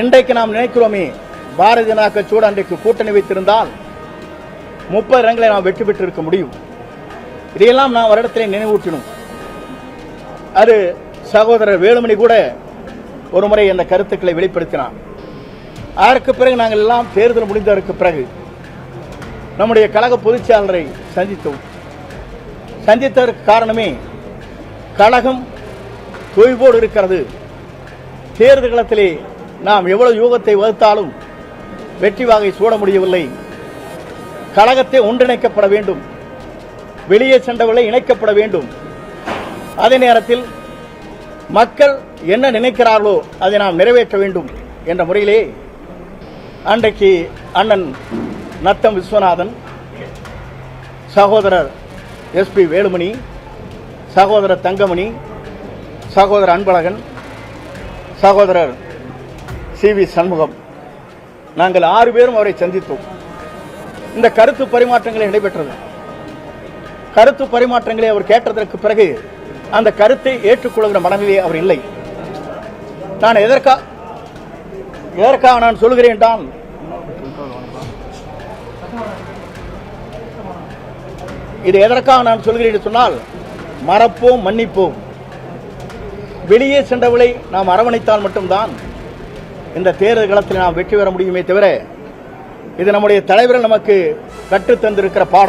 இன்றைக்கு நாம் நினைக்கிறோமே பாரதிய ஜனதா கட்சியோடு அன்றைக்கு கூட்டணி வைத்திருந்தால் முப்பது இடங்களை நாம் வெற்றி பெற்றிருக்க முடியும். இதையெல்லாம் நான் வருடத்திலே நினைவூட்டினோம். அது சகோதரர் வேலுமணி கூட ஒரு முறை அந்த கருத்துக்களை வெளிப்படுத்தினார். அதற்கு பிறகு நாங்கள் எல்லாம் தேர்தல் முடிந்ததற்கு பிறகு நம்முடைய கழக பொதுச்செயலாளரை சந்தித்தோம். சந்தித்ததற்கு காரணமே கழகம் தொய்வோடு இருக்கிறது. தேர்தல் களத்திலே நாம் எவ்வளவு யூகத்தை வகுத்தாலும் வெற்றி வாகை சூட முடியவில்லை. கழகத்தை ஒன்றிணைக்கப்பட வேண்டும். வெளியே சென்றவர்களை இணைக்கப்பட வேண்டும். அதே நேரத்தில் மக்கள் என்ன நினைக்கிறார்களோ அதை நாம் நிறைவேற்ற வேண்டும் என்ற முறையிலே அன்றைக்கு அண்ணன் நத்தம் விஸ்வநாதன் சகோதரர் எஸ்பி வேலுமணி சகோதரர் தங்கமணி சகோதரர் அன்பழகன் சகோதரர் சி. வி. சண்முகம். நாங்கள் ஆறு பேரும் அவரை சந்தித்தோம். இந்த கருத்து பரிமாற்றங்கள் நடைபெற்றது. கருத்து பரிமாற்றங்களை அவர் கேட்டதற்கு பிறகு அந்த கருத்தை ஏற்றுக்கொள்கிற மனநிலையே அவர் இல்லை. நான் எதற்கா எதற்காக நான் சொல்கிறேன் தான் இது எதற்காக நான் சொல்கிறேன் என்று சொன்னால் மறப்போம் மன்னிப்போம். வெளியே சென்றவளை நாம் அரவணைத்தால் மட்டும்தான் இந்த தேர்தல் களத்தில் நாம் வெற்றி பெற முடியுமே தவிர இது நம்முடைய தலைவர்கள் நமக்கு கற்றுத் தந்திருக்கிற பாடம்.